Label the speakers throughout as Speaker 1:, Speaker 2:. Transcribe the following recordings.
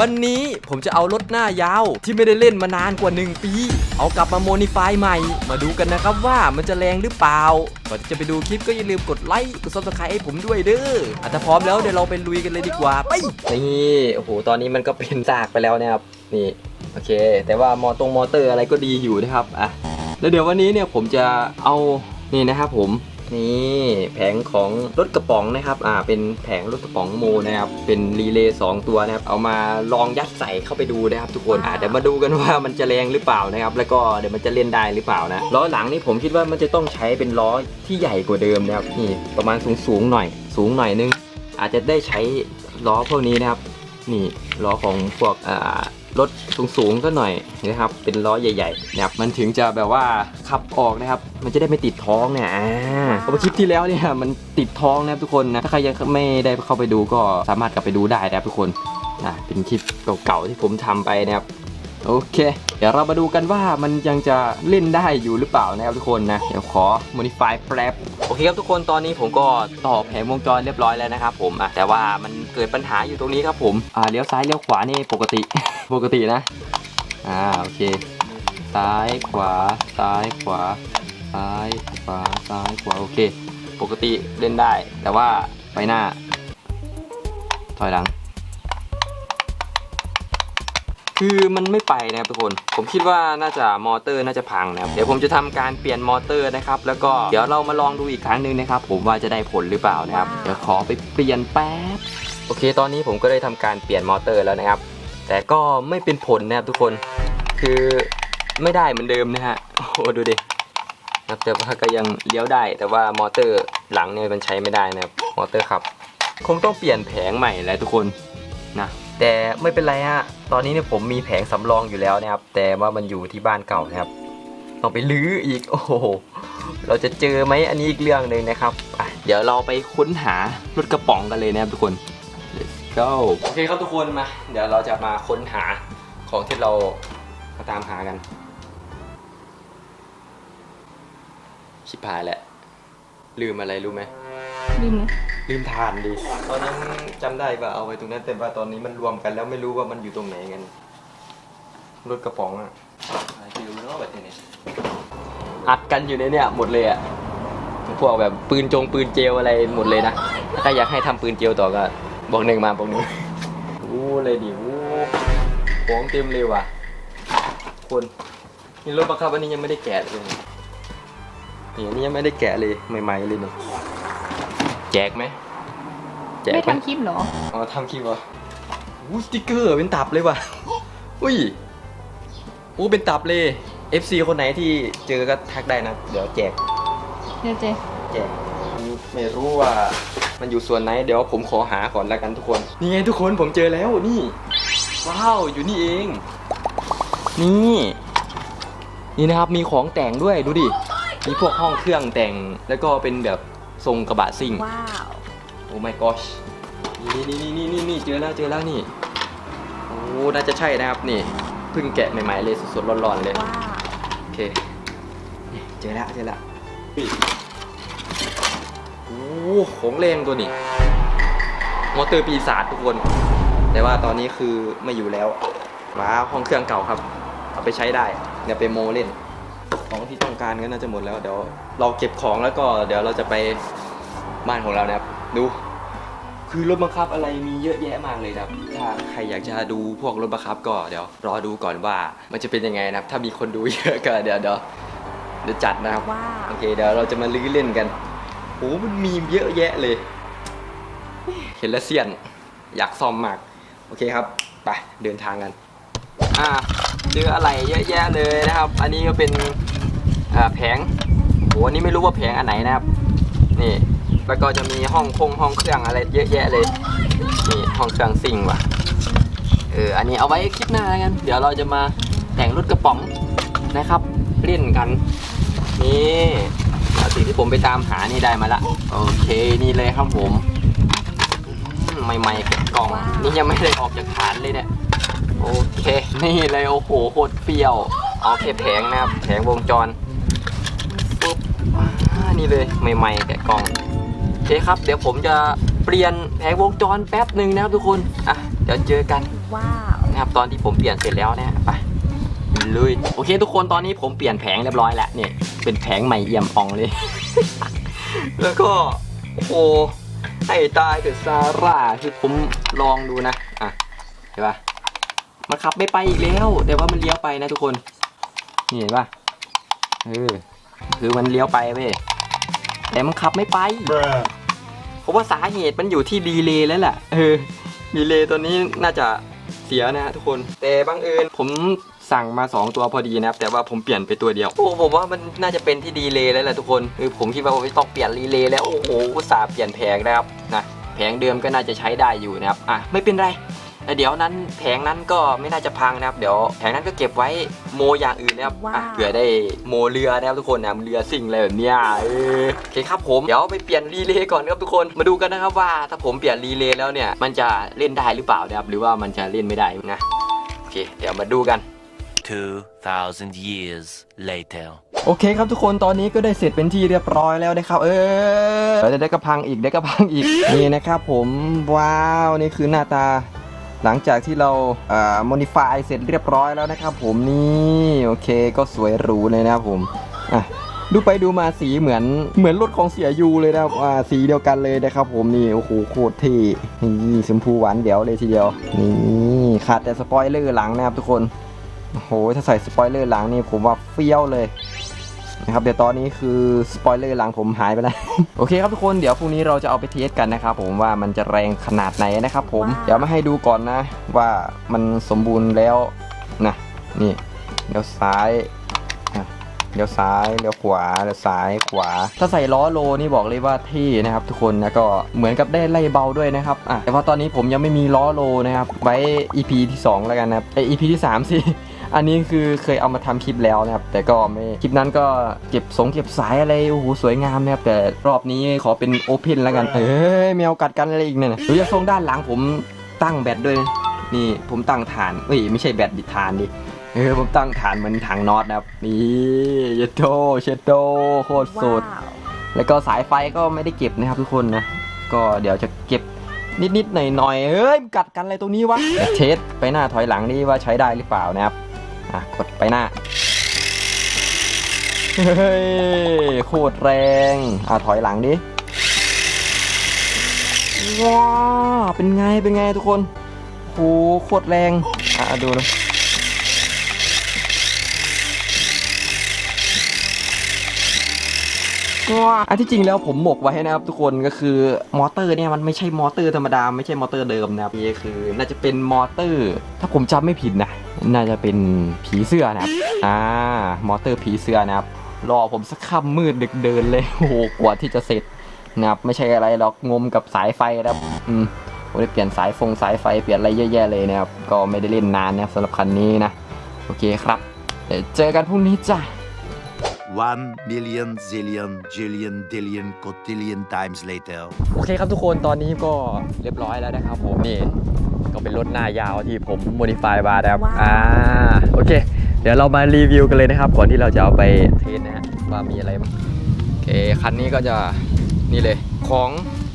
Speaker 1: วันนี้ผมจะเอารถหน้ายาวที่ไม่ได้เล่นมานานกว่า 1 ปี เอากลับมาโมนิฟายใหม่ มาดูกันนะครับว่ามันจะแรงหรือเปล่า ก่อนที่จะไปดูคลิปก็อย่าลืมกดไลค์ กดซับสไครต์ให้ผมด้วยเด้ออะถ้าพร้อมแล้วเดี๋ยวเราไปลุยกันเลยดีกว่า ไป นี่โอ้โหตอนนี้มันก็เป็นซากไปแล้วนะครับนี่โอเค แต่ว่ามอตรงมอเตอร์อะไรก็ดีอยู่นะครับอะแล้วเดี๋ยววันนี้เนี่ยผมจะเอานี่นะครับผม นี่แผงของรถกระป๋องนะครับ อ่า เป็นแผงรถกระป๋องโมนะครับ เป็นรีเลย์สองตัวนะครับ เอามาลองยัดใส่เข้าไปดูนะครับ ทุกคน อ่าเดี๋ยวมาดูกันว่ามันจะแรงหรือเปล่านะครับ แล้วก็เดี๋ยวมันจะเล่นได้หรือเปล่านะ ล้อหลังนี่ผมคิดว่ามันจะต้องใช้เป็นล้อที่ใหญ่กว่าเดิมนะครับ นี่ประมาณสูงสูงๆหน่อย สูงหน่อยนึง อาจจะได้ใช้ล้อพวกนี้นะครับ นี่ล้อของพวกอ่า รถสูงๆก็หน่อยนะครับ เป็นล้อใหญ่ๆนะครับมันถึงจะแบบว่าขับออกนะครับ มันจะได้ไม่ติดท้องเนี่ยอ่าเพราะคลิปที่แล้วเนี่ยมันติดท้องนะครับทุกคนนะถ้าใครยังไม่ได้เข้าไปดูก็สามารถกลับไปดูได้นะครับทุกคนนะเป็นคลิปเก่าๆที่ผมทำไปนะครับโอเค เดี๋ยวเรามาดูกันว่ามันยังจะเล่นได้อยู่หรือเปล่านะครับทุกคนนะ เดี๋ยวขอ modify แป๊บ อเคครับทุกคนตอนนี้ผมก็ต่อแผงวงจรเรียบร้อยแล้วนะครับผมอะแต่ว่ามันเกิดปัญหาอยู่ตรงนี้ครับผมอ่าเลี้ยวซ้ายเลี้ยวขวานี่ปกติ ปกตินะอ่าโอเค ซ้ายขวา ซ้ายขวา ซ้ายขวาซ้ายขวาโอเค ปกติเล่นได้ แต่ว่าไปหน้า ถอยหลัง คือมันไม่ไปนะครับทุกคน ผมคิดว่าน่าจะมอเตอร์น่าจะพังนะครับ เดี๋ยวผมจะทำการเปลี่ยนมอเตอร์นะครับ แล้วก็เดี๋ยวเรามาลองดูอีกครั้งหนึ่งนะครับ ผมว่าจะได้ผลหรือเปล่านะครับ เดี๋ยวขอไปเปลี่ยนแป๊บ โอเค ตอนนี้ผมก็ได้ทำการเปลี่ยนมอเตอร์แล้วนะครับ แต่ก็ไม่เป็นผลนะครับทุกคน คือไม่ได้เหมือนเดิมนะฮะ โอ้ดูดิครับแต่ว่าก็ยังเลี้ยวได้ แต่ว่ามอเตอร์หลังเนี่ยมันใช้ไม่ได้นะครับ มอเตอร์ขับ คงต้องเปลี่ยนแผงใหม่แล้วทุกคน นะแต่ไม่เป็นไรฮะตอนนี้เนี่ยผมมีแผงสำรองอยู่แล้วนะครับ แต่ว่ามันอยู่ที่บ้านเก่านะครับต้องไปลื้ออีกโอ้โหเราจะเจอไหมอันนี้อีกเรื่องหนึ่งนะครับอะเดี๋ยวเราไปค้นหารถกระป๋องกันเลยนะครับทุกคน let's go โอเคครับทุกคนมา เดี๋ยวเราจะมาค้นหาของที่เรามาตามหากัน ชิบหายแหละลืมอะไรรู้ไหม
Speaker 2: ลืมนะ
Speaker 1: ลืมทานดิตอนนั้นจำได้ว่าเอาไว้ตรงนั้นแต่ว่าตอนนี้มันรวมกันแล้วไม่รู้ว่ามันอยู่ตรงไหนกันรถกระป๋องอะอะไรฟิวเนาะแบบนี้อัดกันอยู่ในเนี่ยหมดเลยอะพวกแบบปืนจงปืนเจลอะไรหมดเลยนะถ้าอยากให้ทำปืนเจลต่อก็บอกหนึ่งมาบอกหนึ่งโอ้เลยดิโอ้ของเต็มเลยว่ะคนนี่รถบังคับอันนี้ยังไม่ได้แกะเลยนี่อันนี้ยังไม่ได้แกะเลยใหม่ๆเลยเนี่ย แจกไหมแจก
Speaker 2: ไม่
Speaker 1: ไหม
Speaker 2: ทำคลิปเหรอ
Speaker 1: อ๋อทำคลิปวะอู้สติกเกอร์เป็นตับเลยว่ะ อุ้ยอู้เป็นตับเลย FC คนไหนที่เจอก็ทักได้นะ เดี๋ยวแจก
Speaker 2: เดี๋ยวเจ
Speaker 1: แจกไม่รู้ว่ามันอยู่ส่วนไหน เดี๋ยวผมขอหาก่อนแล้วกันทุกคน นี่ไงทุกคนผมเจอแล้วนี่ ว้าว อยู่นี่เอง นี่ นี่นะครับมีของแต่งด้วยดูดิ มีพวกห้องเครื่องแต่งแล้วก็เป็นแบบ ทรงกระบะซิ่ง
Speaker 2: ว้าว
Speaker 1: โอ้ my gosh นี่นี่นี่นี่นี่เจอแล้วเจอแล้วนี่ โอ้ น่าจะใช่นะครับนี่ เพิ่งแกะใหม่ๆเลยสดๆร้อนๆเลย
Speaker 2: ว้าว
Speaker 1: โอเคนี่เจอแล้วเจอแล้วอุ๊ยโอ้ของแรงตัวนี้ มอเตอร์ปีศาจทุกคน แต่ว่าตอนนี้คือไม่อยู่แล้วว้าวห้องเครื่องเก่าครับ เอาไปใช้ได้เดี๋ยวไปโมเล่น ของที่ต้องการก็น่าจะหมดแล้ว เดี๋ยวเราเก็บของแล้วก็เดี๋ยวเราจะไปบ้านของเรานะครับ ดู คือรถบังคับอะไรมีเยอะแยะมากเลยนะครับ ถ้าใครอยากจะดูพวกรถบังคับก็เดี๋ยวรอดูก่อนว่า มันจะเป็นยังไงนะครับ ถ้ามีคนดูเยอะก็เดี๋ยวเดี๋ยวเดี๋ยวจัดนะครับ
Speaker 2: ว้าว
Speaker 1: โอเคเดี๋ยวเราจะมาลื้อเล่นกันโหมันมีเยอะแยะเลย เห็นแล้วเซียน อยากซ่อมมาก โอเคครับ ไปเดินทางกัน อ่าเจออะไรเยอะแยะเลยนะครับ อันนี้ก็เป็นอ่า แผงโหอันนี้ไม่รู้ว่าแผงอันไหนนะครับ นี่แล้วก็จะมีห้องคงห้องเครื่องอะไรเยอะแยะเลยนี่ห้องเครื่องซิ่งว่ะเอออันนี้เอาไว้คลิปหน้ากันเดี๋ยวเราจะมาแต่งรถกระป๋องนะครับเล่นกันนี่สิ่งที่ผมไปตามหานี่ได้มาละโอเคนี่เลยครับผมใหม่ๆกล่อง นี่ยังไม่ได้ออกจากฐานเลยเนี่ยโอเค นี่เลยโอ้โหโคตรเปรี้ยวเอาแค่แผงนะครับแผงวงจร นี่เลยใหม่ๆแกะกล่องโอเคครับ เดี๋ยวผมจะเปลี่ยนแผงวงจรแป๊บหนึ่งนะครับทุกคนอะเดี๋ยวเจอกัน
Speaker 2: ว้าว
Speaker 1: นะครับตอนที่ผมเปลี่ยนเสร็จแล้วเนี่ยไปลุยโอเค ทุกคนตอนนี้ผมเปลี่ยนแผงเรียบร้อยแล้วเนี่ยเป็นแผงใหม่เอี่ยมอ่องเลย แล้วก็โอ้โหให้ตายเถอะซาร่าคือผมลองดูนะอะเห็นปะมันขับไม่ไปอีกแล้วแต่ว่ามันเลี้ยวไปนะทุกคนนี่เห็นปะเออคือมันเลี้ยวไปเว้ย แต่มันขับไม่ไป เพราะว่าสาเหตุมันอยู่ที่ดีเลย์แล้วแหละเออดีเลย์ตัวนี้น่าจะเสียนะฮะทุกคน แต่บังเอิญผมสั่งมา 2 ตัวพอดีนะครับ แต่ว่าผมเปลี่ยนไปตัวเดียว โอ้ผมว่ามันน่าจะเป็นที่ดีเลย์แล้วแหละทุกคนคือผมคิดว่าไม่ต้องเปลี่ยนรีเลย์แล้วโอ้โหอุตส่าห์เปลี่ยนแผงนะครับนะแผงเดิมก็น่าจะใช้ได้อยู่นะครับอะไม่เป็นไรแต่ เดี๋ยวนั้นแผงนั้นก็ไม่น่าจะพังนะครับ เดี๋ยวแผงนั้นก็เก็บไว้โมอย่างอื่นนะครับอะเผื่อได้โมเรือนะครับทุกคนนะเรือซิ่งอะไรแบบเนี้ยเออโอเคครับผมเดี๋ยวไปเปลี่ยนรีเลย์ก่อนครับทุกคนมาดูกันนะครับว่าถ้าผมเปลี่ยนรีเลย์แล้วเนี่ยมันจะเล่นได้หรือเปล่านะครับหรือว่ามันจะเล่นไม่ได้นะโอเค เดี๋ยวมาดูกัน
Speaker 3: 2,000 years later.
Speaker 1: โอเคครับทุกคนตอนนี้ก็ได้เสร็จเป็นที่เรียบร้อยแล้วนะครับ เออเดี๋ยวได้กระพังอีกได้กระพังอีก นี่นะครับผมว้าวนี่คือหน้าตา หลังจากที่เราเอ่อ modify เสร็จเรียบร้อยแล้วนะครับผมนี่โอเคก็สวยหรูเลยนะครับผมอะดูไปดูมาสีเหมือนเหมือนรถของเสียยูเลยนะครับอ่าสีเดียวกันเลยนะครับผมนี่โอ้โหโคตรเท่นี่ชมพูหวานเดี๋ยวเลยทีเดียวนี่ขาดแต่สปอยเลอร์หลังนะครับทุกคนโอ้โหถ้าใส่สปอยเลอร์หลังนี่ผมว่าเฟี้ยวเลย นะครับเดี๋ยวตอนนี้คือสปอยเลอร์หลังผมหายไปแล้ว โอเคครับทุกคนเดี๋ยวพรุ่งนี้เราจะเอาไปเทสกันนะครับผมว่ามันจะแรงขนาดไหนนะครับผมเดี๋ยวมาให้ดูก่อนนะ ว่ามันสมบูรณ์แล้วนะนี่เดี๋ยวซ้ายอะเดี๋ยวซ้ายเดี๋ยวขวาเดี๋ยวซ้ายขวา ถ้าใส่ล้อโลนี่บอกเลยว่าเท่นะครับทุกคนแล้วก็เหมือนกับได้ไล่เบาด้วยนะครับอะแต่ว่าตอนนี้ผมยังไม่มีล้อโลนะครับไว้ EP ที่สองแล้วกันนะครับไอ EP ที่สามสิ อันนี้คือเคยเอามาทำคลิปแล้วนะครับ แต่ก็ไม่คลิปนั้นก็เก็บสงเก็บสายอะไรโอ้โหสวยงามนะครับแต่รอบนี้ขอเป็นโอเพนแล้วกัน เอ้ยแมวกัดกันอะไรอีกเนี่ยนะดูจากทรงด้านหลังผมตั้งแบตด้วยนะนี่ผมตั้งฐานเอ้ยไม่ใช่แบตดิฐานดิเออผมตั้งฐานเหมือนถังน็อตนะครับนี่เยโตเชโตโคตรสุด
Speaker 2: ว้าว
Speaker 1: แล้วก็สายไฟก็ไม่ได้เก็บนะครับทุกคนนะ ก็เดี๋ยวจะเก็บนิดๆหน่อยๆเฮ้ยกัดกันอะไรตรงนี้วะเดี๋ยวเทสไปหน้าถอยหลังนี่ว่าใช้ได้หรือเปล่านะครับ อะกดไปหน้า เฮ้ยโคตรแรง อะถอยหลังดิ ว้า เป็นไง เป็นไงทุกคนโหโคตรแรง อะดูเลย อันที่จริงแล้วผมหมกไว้นะครับทุกคนก็คือมอเตอร์เนี่ยมันไม่ใช่มอเตอร์ธรรมดาไม่ใช่มอเตอร์เดิมนะครับนี่คือ น่าจะเป็นมอเตอร์ ถ้าผมจำไม่ผิดนะ น่าจะเป็นผีเสื้อนะครับอ่ามอเตอร์ผีเสื้อนะครับรอผมสักค่ำมืดดึกเดินเลยโอ้โหกว่าที่จะเสร็จนะครับไม่ใช่อะไรหรอกงมกับสายไฟนะครับอืมผมได้เปลี่ยนสายฟงสายไฟเปลี่ยนอะไรเยอะแยะเลยนะครับก็ไม่ได้เล่นนานนะครับสำหรับคันนี้นะโอเคครับเดี๋ยวเจอกันพรุ่งนี้จ้ะ
Speaker 3: One million zillion jillion dillion cotillion times later.
Speaker 1: โอเคครับทุกคนตอนนี้ก็เรียบร้อยแล้วนะครับผมนี่ก็เป็นรถหน้ายาวที่ผมโมดิฟายมานะครับ
Speaker 2: ว้าว
Speaker 1: อ่าโอเค เดี๋ยวเรามารีวิวกันเลยนะครับ ก่อนที่เราจะเอาไปเทสนะฮะว่ามีอะไรบ้างโอเคคันนี้ก็จะนี่เลยของ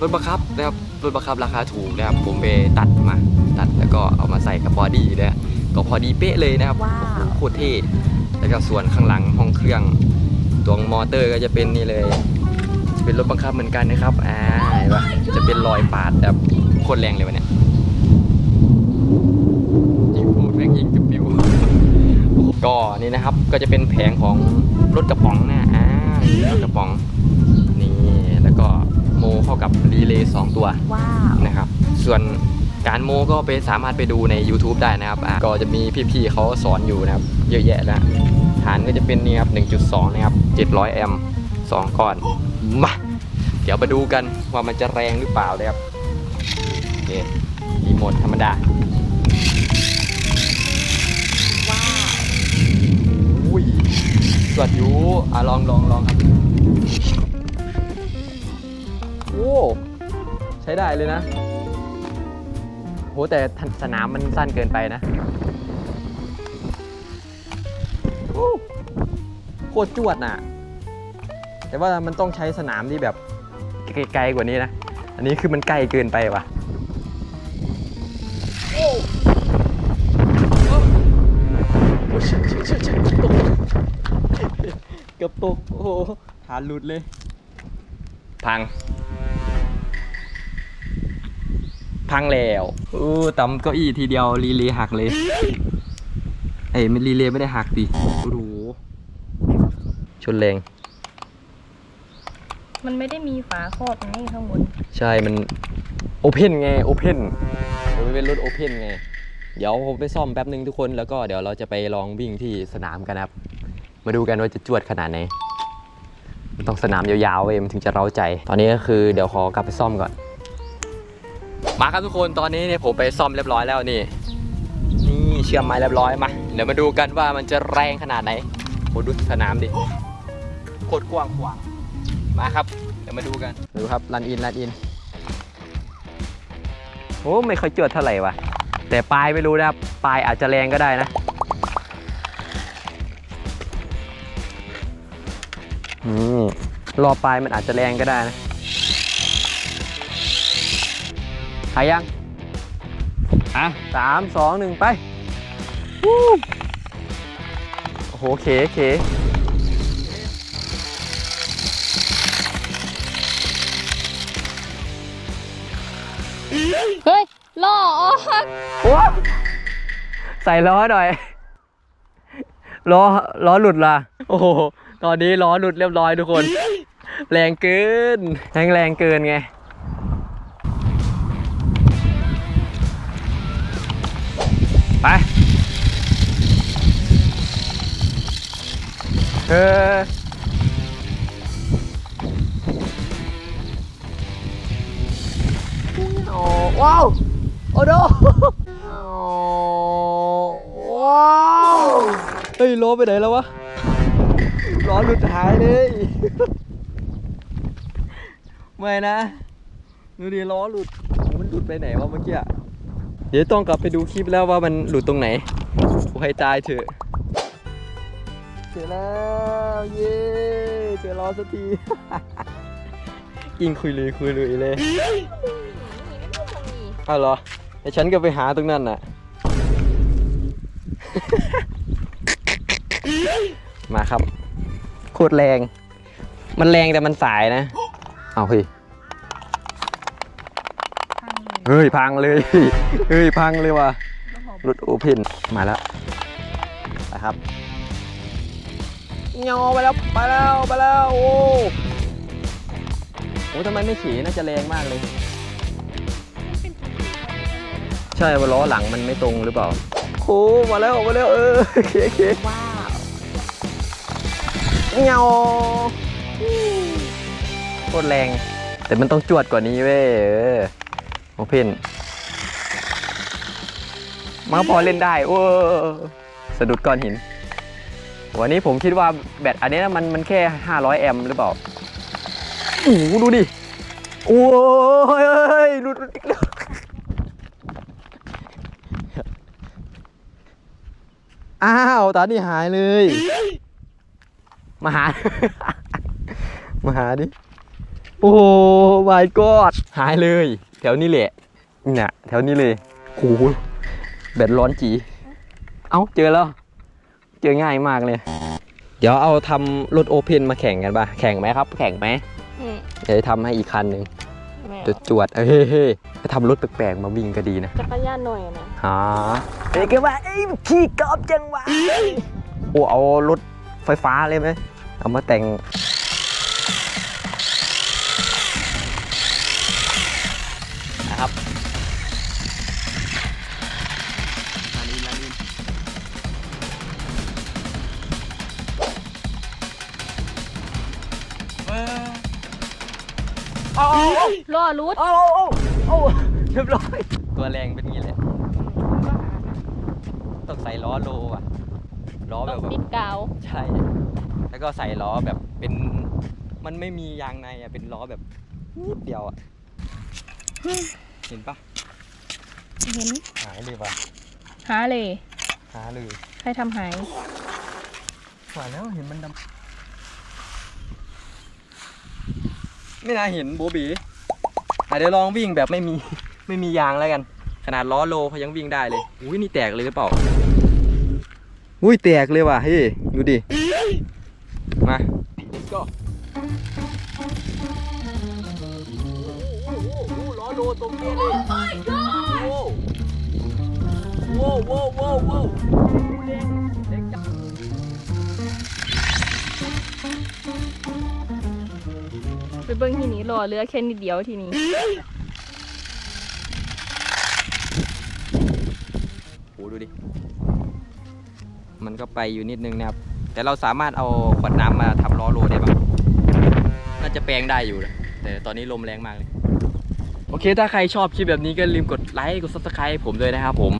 Speaker 1: รถบังคับนะครับรถบังคับราคาถูกนะครับผมไปตัดมาตัดแล้วก็เอามาใส่กับบอดี้นะฮะก็พอดีเป๊ะเลยนะครับ
Speaker 2: ว้าว
Speaker 1: โคตรเท่ แล้วก็ส่วนข้างหลังห้องเครื่อง ตัวมอเตอร์ก็จะเป็นนี่เลยจะเป็นรถบังคับเหมือนกันนะครับอ่าเห็นปะจะเป็นรอยปาดแบบโคตรแรงเลยวะเนี่ยยิงพูดแม่งยิงจะปิวก็นี่นะครับก็จะเป็นแผงของรถกระป๋องนะอ่ารถกระป๋องนี่แล้วก็โมเข้ากับรีเลย์สองตัว
Speaker 2: ว้าว
Speaker 1: นะครับ ส่วนการโมก็ไปสามารถไปดูใน YouTube ได้นะครับอะก็จะมีพี่ๆเขาสอนอยู่นะครับ เยอะแยะแล้ว ฐานก็จะเป็นนี่ครับ 1.2 นะครับ 700 แอมป์2ก้อน มา เดี๋ยวมาดูกันว่ามันจะแรงหรือเปล่านะครับโอเครีโมทธรรมดา
Speaker 2: ว้าว
Speaker 1: อุ้ยสวัสดอยู่อะลองลองลองครับ โอ้ใช้ได้เลยนะโหแต่สนามมันสั้นเกินไปนะ คตรจวดน่ะ แต่ว่ามันต้องใช้สนามที่แบบไกลๆกว่านี้นะ อันนี้คือมันใกล้เกินไปว่ะเกือบตก โอ้โหานหลุดเลย พัง พังแล้วอ้ตำเก้าอี้ทีเดียวรีเลหักเลย เอ้ยมันรีเลไม่ได้หักดิดู ชนแรง
Speaker 2: มันไม่ได้มีฝาครอบไงข้างบน
Speaker 1: ใช่ มันโอเพนไง โอเพนมันเป็นรถโอเพนไง เดี๋ยวผมไปซ่อมแป๊บนึงทุกคน แล้วก็เดี๋ยวเราจะไปลองวิ่งที่สนามกันนะครับ มาดูกันว่าจะจวดขนาดไหนมันต้องสนามยาวๆเว้ยมันถึงจะเร้าใจ ตอนนี้ก็คือเดี๋ยวขอกลับไปซ่อมก่อน มาครับทุกคน ตอนนี้เนี่ยผมไปซ่อมเรียบร้อยแล้วนี่ นี่เชื่อมไม้เรียบร้อยมา เดี๋ยวมาดูกันว่ามันจะแรงขนาดไหนโหดูสนามดิโค ตรกว้างขวางมาครับ เดี๋ยวมาดูกัน ดูครับรันอินรันอินโอ้ไม่ค่อยจวดเท่าไหร่วะแต่ปลายไม่รู้นะครับปลายอาจจะแรงก็ได้นะอืมรอปลายมันอาจจะแรงก็ได้นะหายยังอะสามสองหนึ่งไปวู้โอ้โหเขเข
Speaker 2: เฮ้ยล่อออก
Speaker 1: โอ้ใส่ล้อหน่อย ล้อล้อหลุดละโอ้โห ตอนนี้ล้อหลุดเรียบร้อยทุกคน แรงเกินแรงแรงเกินไง ไป เออ ว้าว โอ้โดว้าวเฮ้ยล้อไปไหนแล้ววะล้อหลุดหายเลย ไม่นะดูดิล้อหลุด มันหลุดไปไหนวะเมื่อกี้เดี๋ยวต้องกลับไปดูคลิปแล้วว่ามันหลุดตรงไหนกูให้ตายเถอะเจอแล้วเย้เจอล้อสักที กิงคุยเลยคุยเลยเลย อ้าวเหรอแต่ฉันก็ไปหาตรงนั้นน่ะ มาครับโคตรแรง มันแรงแต่มันสายนะ เอาเฮ้ยเฮ้ย พังเลย เฮ้ย พังเลยว่ะรถโอเพนมาแล้วไปครับเงาไปแล้วไปแล้วไปแล้ว โอ้โหทำไมไม่ขี่น่าจะแรงมากเลย ใช่ว่าล้อหลังมันไม่ตรงหรือเปล่าโอ้มาแล้วมาแล้วเออเคเคว้าวเงาโคตรแรง แต่มันต้องจวดกว่านี้เว้ยเออโอเพนมันก็พอเล่นได้โอ้สะดุดก้อนหิน วันนี้ผมคิดว่าแบตอันนี้มันมันแค่ 500 แอมป์หรือเปล่าโอ้โหดูดิ โอ้ยหลุดอีกแล้ว อ้าวตานี่หายเลย มาหา มาหาดิ โอ้ my god หายเลย แถวนี้แหละเนี่ยแถวนี้เลยโอ้โหแบตร้อนจี เอ้าเจอแล้ว เจอง่ายมากเลย เดี๋ยวเอาทำรถโอเพนมาแข่งกันป่ะ แข่งไหมครับ แข่งไหม
Speaker 2: อืม
Speaker 1: เดี๋ยวจะทำให้อีกคันหนึ่ง
Speaker 2: ไม่
Speaker 1: จะ
Speaker 2: เอา
Speaker 1: จวดเฮ้ยเฮ้ยถ้าทำรถแปลกๆมาวิ่งก็ดีนะ
Speaker 2: จักรยานหน่อยนะ
Speaker 1: ฮะเอ้ยก็ว่าไอ้ขี่กอบจังวะโอ้เอารถไฟฟ้าเลยไหมเอามาแต่ง ล่อ
Speaker 2: รูด
Speaker 1: โอ้โอ้โอ้โอ้เรียบร้อย ตัวแรงเป็นงี้เลยต้องใส่ล้อโลอะ ล้อ
Speaker 2: ต้
Speaker 1: แบ
Speaker 2: อง
Speaker 1: บว่า
Speaker 2: ติดกาว
Speaker 1: ใช่ แล้วก็ใส่ล้อแบบเป็น มันไม่มียางในอะ เป็นล้อแบบนิดเดียวอะ เห็นปะ
Speaker 2: เห็น
Speaker 1: หายเลยว่ะ
Speaker 2: หาเลย
Speaker 1: หาเลย
Speaker 2: ใครทำหาย
Speaker 1: หวานแล้วเห็นมันดำไม่น่าเห็นโบบีอะ เดี๋ยวลองวิ่งแบบไม่มีไม่มียางแล้วกัน ขนาดล้อโลเขายังวิ่งได้เลยอุ้ยนี่แตกเลยหรือเปล่าอุ้ยแตกเลยว่ะเฮ้ยดูดิมา let's go โอ้โหโอ้โหล้อโลตรงนี้เลยโอ้โหโว้วโว้วโว้วโว้วเล็ก
Speaker 2: รอเรือแค่นิดเดียวทีนี้
Speaker 1: โอ้ดูดิ มันก็ไปอยู่นิดนึงนะครับ แต่เราสามารถเอาขวดน้ำมาทำล้อโลได้ปะน่าจะแปลงได้อยู่นะแต่ตอนนี้ลมแรงมากเลย โอเค ถ้าใครชอบคลิปแบบนี้ก็ลืมกดไลค์ กด subscribe ให้ผมด้วยนะครับผม